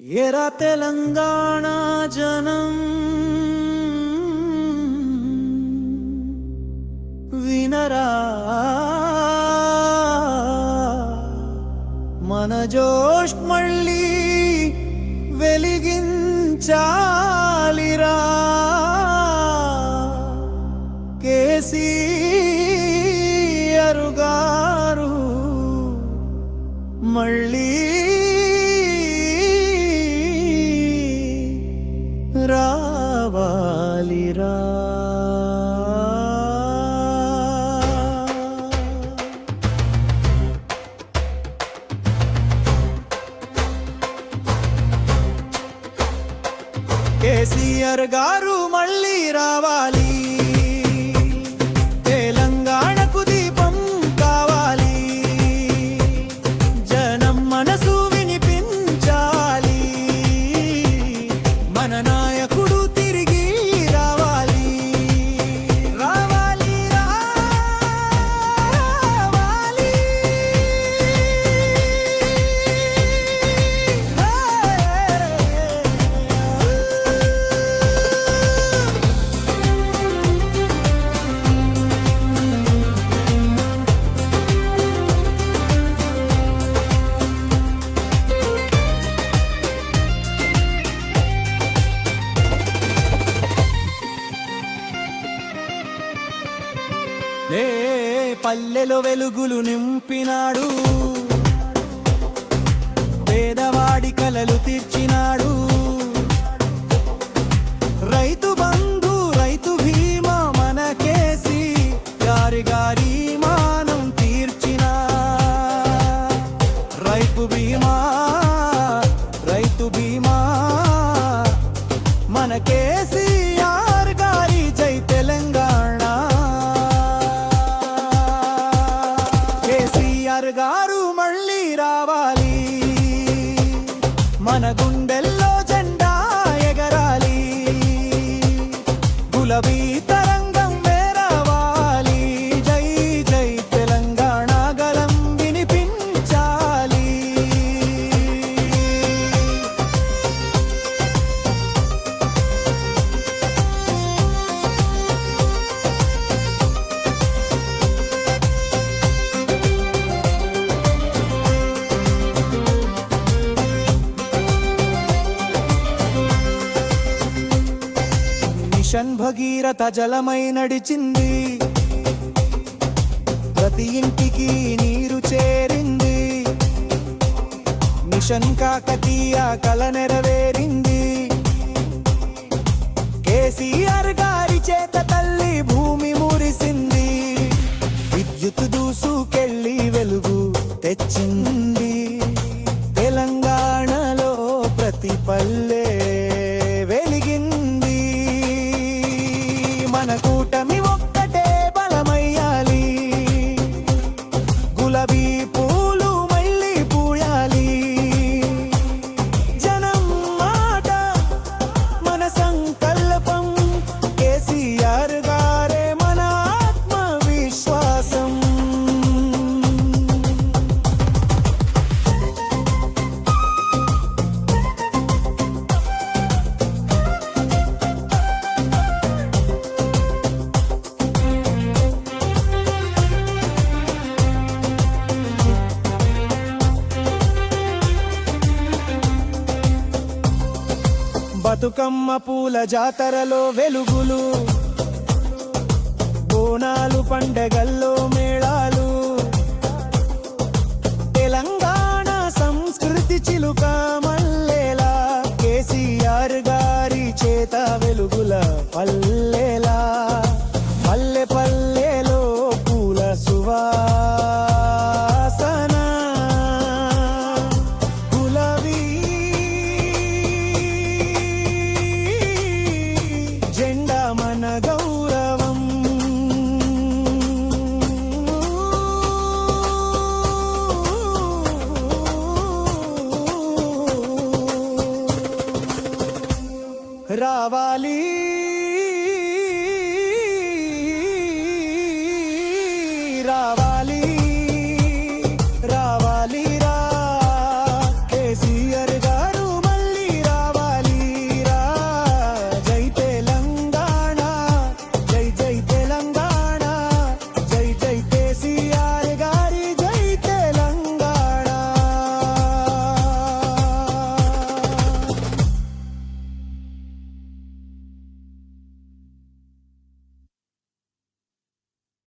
ఎరా తెలంగాణ జనం? వినరా? మన జోష్ మళ్ళీ వెలిగించాలిరా? కేసీ కేసీఆర్ గారు మళ్ళీ రావాలి. పల్లెలో వెలుగులు నింపినాడు. పేదవాడి కలలు తీర్చినాడు. రైతు బంధు రైతు బీమా మనకేసి గారి గారి మానం తీర్చిన. రైతు బీమా రైతు బీమా మన కేసి రావాలి. మన గుండెల్లో భగీరథ జలమై నడిచింది. ప్రతి ఇంటికి నీరు చేరింది. మిషన్ కాకతీయ కల నెరవేరింది. కేసీఆర్ గారి చేత తల్లి భూమి మురిసింది. విద్యుత్ దూసుకెళ్ళి వెలుగు తెచ్చింది. తెలంగాణలో ప్రతి పల్లె బతుకమ్మ పూల జాతరలో వెలుగులు. బోనాలు పండగల్లో మేళాలు. తెలంగాణ సంస్కృతి చిలుక మల్లేలా. కేసీఆర్ గారి చేత వెలుగుల పల్లెలా. పల్లె Kavali